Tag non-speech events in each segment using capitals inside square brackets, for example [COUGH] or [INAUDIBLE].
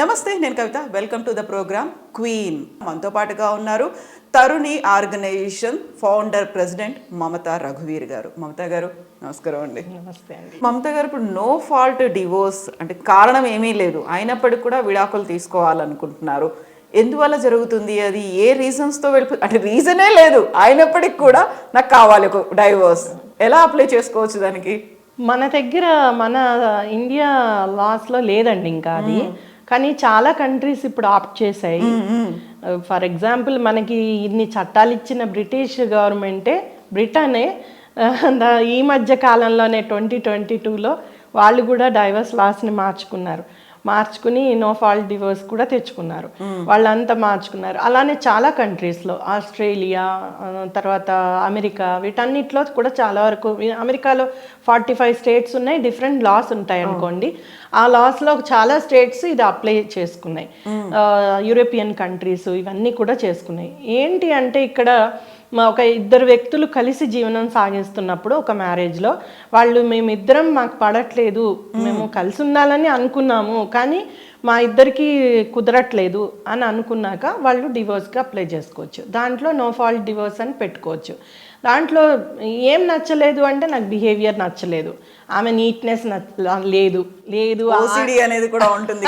నమస్తే నేను Kavitha. Welcome to the program queen మనతో పాటుగా ఉన్నారు Taruni organization founder president Mamata రఘువీర్ గారు. మమతా గారు నమస్కారం అండి. నమస్తే అండి. మమతా గారు ఇప్పుడు నో ఫాల్ట్ డివోర్స్ అంటే కారణం ఏమీ లేదు. అయినప్పటికీ కూడా విడాకులు తీసుకోవాలనుకుంటున్నారు. ఎందువల్ల జరుగుతుంది అది? ఏ రీజన్స్తో వెళ్ళిపో అంటే రీజనే లేదు. అయినప్పటికీ కూడా నాకు కావాలి ఒక డైవోర్స్ ఎలా అప్లై చేసుకోవచ్చు దానికి? మన దగ్గర మన ఇండియా లాస్లో లేదండి ఇంకా అది. కానీ చాలా కంట్రీస్ ఇప్పుడు ఆప్ట్ చేశాయి. ఫర్ ఎగ్జాంపుల్ మనకి ఇన్ని చట్టాలు ఇచ్చిన బ్రిటిష్ గవర్నమెంటే బ్రిటనే దా- ఈ మధ్య కాలంలోనే ట్వంటీ ట్వంటీ టూలో వాళ్ళు కూడా డైవర్స్ లాస్ని మార్చుకున్నారు. మార్చుకుని నో ఫాల్ట్ డివోర్స్ కూడా తెచ్చుకున్నారు. వాళ్ళంతా మార్చుకున్నారు. అలానే చాలా కంట్రీస్లో ఆస్ట్రేలియా తర్వాత అమెరికా వీటన్నిటిలో కూడా చాలా వరకు అమెరికాలో ఫార్టీ ఫైవ్ స్టేట్స్ ఉన్నాయి డిఫరెంట్ లాస్ ఉంటాయి అనుకోండి. ఆ లాస్లో చాలా స్టేట్స్ ఇది అప్లై చేసుకున్నాయి. యూరోపియన్ కంట్రీస్ ఇవన్నీ కూడా చేసుకున్నాయి. ఏంటి అంటే ఇక్కడ మా ఒక ఇద్దరు వ్యక్తులు కలిసి జీవనం సాగిస్తున్నప్పుడు ఒక మ్యారేజ్లో వాళ్ళు మేమిద్దరం మాకు పడట్లేదు మేము. కలిసి ఉండాలని అనుకున్నాము కానీ మా ఇద్దరికి కుదరట్లేదు అని అనుకున్నాక వాళ్ళు డివోర్స్కి అప్లై చేసుకోవచ్చు. దాంట్లో నో ఫాల్ట్ డివోర్స్ అని పెట్టుకోవచ్చు. దాంట్లో ఏం నచ్చలేదు అంటే నాకు బిహేవియర్ నచ్చలేదు. ఆమె నీట్నెస్ లేదు లేదు అనేది కూడా ఉంటుంది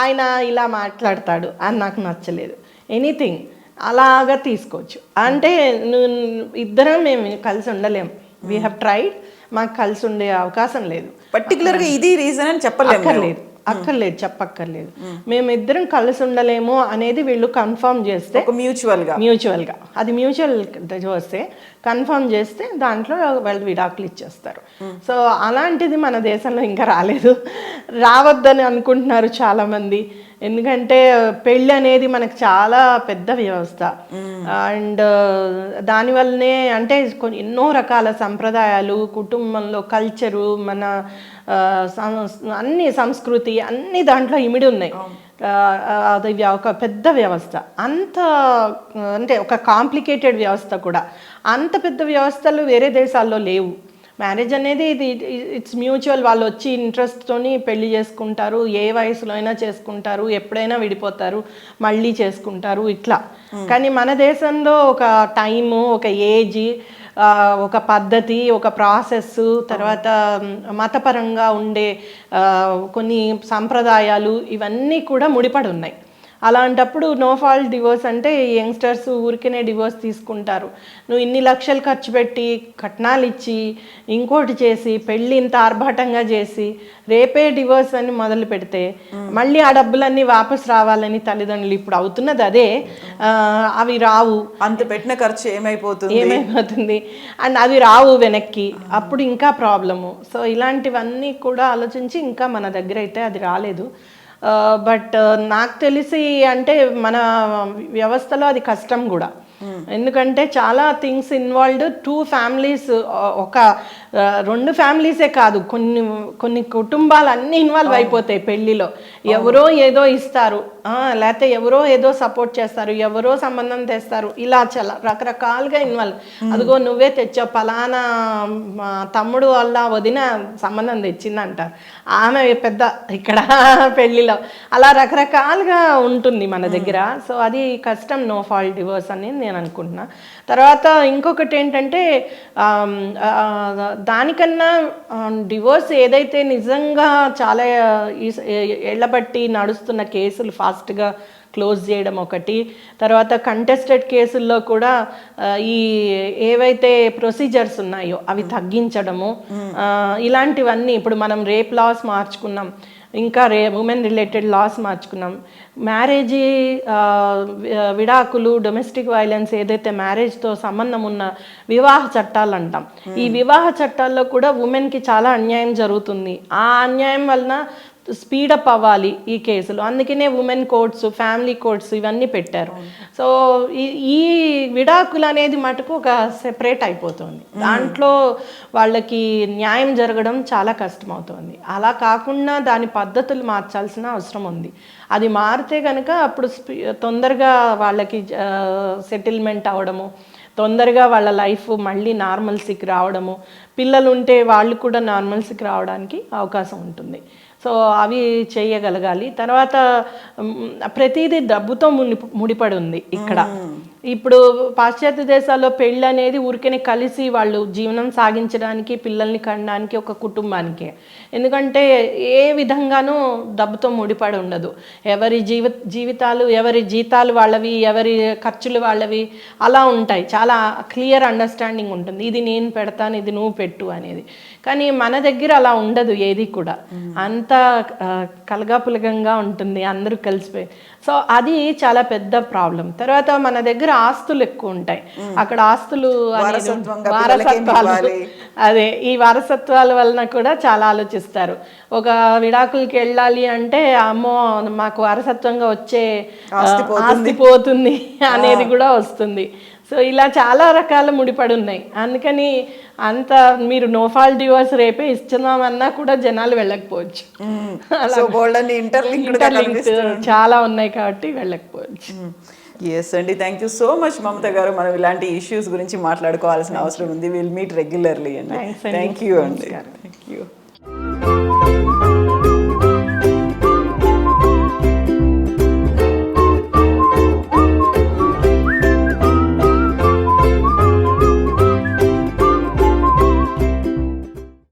ఆయన ఇలా మాట్లాడతాడు అని నాకు నచ్చలేదు. ఎనీథింగ్. అలాగా తీసుకోవచ్చు. అంటే ఇద్దరం మేము కలిసి ఉండలేం. వీ హ్యావ్ ట్రైడ్ మాకు కలిసి ఉండే అవకాశం లేదు. పర్టికులర్గా ఇది రీజన్ అని చెప్పలేము అక్కర్లేదు. అక్కర్లేదు చెప్పక్కర్లేదు. మేమిద్దరం కలిసి ఉండలేము అనేది వీళ్ళు కన్ఫర్మ్ చేస్తే ఒక మ్యూచువల్గా. మ్యూచువల్గా అది మ్యూచువల్ వస్తే కన్ఫర్మ్ చేస్తే దాంట్లో వాళ్ళు విడాకులు ఇచ్చేస్తారు. సో అలాంటిది మన దేశంలో ఇంకా రాలేదు. రావద్దని అనుకుంటున్నారు చాలామంది. ఎందుకంటే పెళ్ళి అనేది మనకు చాలా పెద్ద వ్యవస్థ. అండ్ దానివల్లనే అంటే కొన్ని ఎన్నో రకాల సంప్రదాయాలు కుటుంబంలో కల్చరు మన అన్ని సంస్కృతి అన్ని దాంట్లో ఇమిడి ఉన్నాయి. అది ఒక పెద్ద వ్యవస్థ. అంత అంటే ఒక కాంప్లికేటెడ్ వ్యవస్థ కూడా. అంత పెద్ద వ్యవస్థలు వేరే దేశాల్లో లేవు. మ్యారేజ్ అనేది ఇది ఇట్స్ మ్యూచువల్ వాళ్ళు వచ్చి ఇంట్రెస్ట్తోని పెళ్ళి చేసుకుంటారు ఏ వయసులో అయినా చేసుకుంటారు ఎప్పుడైనా విడిపోతారు మళ్ళీ చేసుకుంటారు ఇట్లా. కానీ మన దేశంలో ఒక టైము ఒక ఏజ్ ఒక పద్ధతి ఒక ప్రాసెస్ తర్వాత మ్, మతపరంగా ఉండే కొన్ని సంప్రదాయాలు ఇవన్నీ కూడా ముడిపడి ఉన్నాయి. అలాంటప్పుడు నో ఫాల్ట్ డివోర్స్ అంటే యంగ్స్టర్స్ ఊరికనే డివోర్స్ తీసుకుంటారు. నువ్వు ఇన్ని లక్షలు ఖర్చు పెట్టి కట్నాలు ఇచ్చి ఇంకోటి చేసి పెళ్ళి ఇంత ఆర్భాటంగా చేసి రేపే డివోర్స్ అని మొదలు పెడితే మళ్ళీ ఆ డబ్బులన్నీ వాపస్ రావాలని తల్లిదండ్రులు ఇప్పుడు అవుతున్నది అదే. అవి రావు. అంత పెట్టిన ఖర్చు ఏమైపోతుంది? ఏమైపోతుంది? అండ్ అవి రావు వెనక్కి. అప్పుడు ఇంకా ప్రాబ్లము. సో ఇలాంటివన్నీ కూడా ఆలోచించి ఇంకా మన దగ్గర అయితే అది రాలేదు. బట్ నాకు తెలిసి అంటే మన వ్యవస్థలో అది కష్టం కూడా. ఎందుకంటే చాలా థింగ్స్ ఇన్వాల్వ్డ్ టూ ఫ్యామిలీస్ ఒక రెండు ఫ్యామిలీసే కాదు. కొన్ని కొన్ని కుటుంబాలు అన్నీ ఇన్వాల్వ్ అయిపోతాయి పెళ్ళిలో ఎవరో ఏదో ఇస్తారు. లేకపోతే ఎవరో ఏదో సపోర్ట్ చేస్తారు ఎవరో సంబంధం తెస్తారు ఇలా చాలా రకరకాలుగా ఇన్వాల్వ్. అదిగో నువ్వే తెచ్చావు పలానా తమ్ముడు వాళ్ళ వదిన సంబంధం తెచ్చింది అంటారు ఆమె పెద్ద ఇక్కడ [LAUGHS] పెళ్ళిలో అలా రకరకాలుగా ఉంటుంది మన దగ్గర. సో అది కష్టం నో ఫాల్ట్ డివోర్స్ అని నేను అనుకుంటున్నా. తర్వాత ఇంకొకటి ఏంటంటే దానికన్నా డివోర్స్ ఏదైతే నిజంగా చాలా ఏళ్ళబట్టి నడుస్తున్న కేసులు ఫాస్ట్గా క్లోజ్ చేయడం ఒకటి. తర్వాత కంటెస్టెడ్ కేసుల్లో కూడా ఈ ఏవైతే ప్రొసీజర్స్ ఉన్నాయో అవి తగ్గించడము ఇలాంటివన్నీ ఇప్పుడు మనం రేప్ లాస్ మార్చుకున్నాం. ఇంకా రే ఉమెన్ రిలేటెడ్ లాస్ మార్చుకున్నాం. మ్యారేజ్ విడాకులు డొమెస్టిక్ వైలెన్స్ ఏదైతే మ్యారేజ్తో సంబంధం ఉన్న వివాహ చట్టాలు అంటాం ఈ వివాహ చట్టాల్లో కూడా ఉమెన్కి చాలా అన్యాయం జరుగుతుంది. ఆ అన్యాయం వలన స్పీడప్ అవ్వాలి ఈ కేసులు. అందుకనే ఉమెన్ కోర్ట్స్ ఫ్యామిలీ కోర్ట్స్ ఇవన్నీ పెట్టారు. సో ఈ ఈ విడాకులు అనేది మటుకు ఒక సెపరేట్ అయిపోతుంది. దాంట్లో వాళ్ళకి న్యాయం జరగడం చాలా కష్టమవుతుంది. అలా కాకుండా దాని పద్ధతులు మార్చాల్సిన అవసరం ఉంది. అది మారితే కనుక అప్పుడు స్పీ- తొందరగా వాళ్ళకి సెటిల్మెంట్ అవ్వడము తొందరగా వాళ్ళ లైఫ్ మళ్ళీ నార్మల్సీకి రావడము పిల్లలు ఉంటే వాళ్ళు కూడా నార్మల్సీకి రావడానికి అవకాశం ఉంటుంది. సో అవి చేయగలగాలి. తర్వాత ప్రతిదీ డబ్బుతో ముడి ముడిపడి ఉంది ఇక్కడ ఇప్పుడు పాశ్చాత్య దేశాల్లో పెళ్ళి అనేది ఊరికనే కలిసి వాళ్ళు జీవనం సాగించడానికి పిల్లల్ని కనడానికి ఒక కుటుంబానికి. ఎందుకంటే ఏ విధంగానూ డబ్బుతో ముడిపడి ఉండదు. ఎవరి జీవ జీవితాలు ఎవరి జీతాలు వాళ్ళవి ఎవరి ఖర్చులు వాళ్ళవి అలా ఉంటాయి. చాలా క్లియర్ అండర్స్టాండింగ్ ఉంటుంది. ఇది నేను పెడతాను ఇది నువ్వు పెట్టు అనేది. కానీ మన దగ్గర అలా ఉండదు ఏది కూడా. అంత కలగాపులగంగా ఉంటుంది అందరూ కలిసిపోయి. సో అది చాలా పెద్ద ప్రాబ్లం. తర్వాత మన దగ్గర ఆస్తులు ఎక్కువ ఉంటాయి. అక్కడ ఆస్తులు వారసత్వాలు? అదే ఈ వారసత్వాల వలన కూడా చాలా ఆలోచిస్తారు. ఒక విడాకులకి వెళ్ళాలి అంటే అమ్మో మాకు వారసత్వంగా వచ్చే ఆస్తి పోతుంది. అనేది కూడా వస్తుంది. సో ఇలా చాలా రకాల ముడిపడి ఉన్నాయి. అందుకని అంత మీరు నోఫాల్ డివోర్స్ రేపే ఇస్తున్నామన్నా కూడా జనాలు వెళ్ళకపోవచ్చు. చాలా ఉన్నాయి కాబట్టి వెళ్ళకపోవచ్చు. ఎస్ అండి thank you so much Mamata గారు మనం ఇలాంటి ఇష్యూస్ గురించి మాట్లాడుకోవాల్సిన అవసరం ఉంది. విల్ మీట్ రెగ్యులర్లీ అండి Thanks అండి. Thank you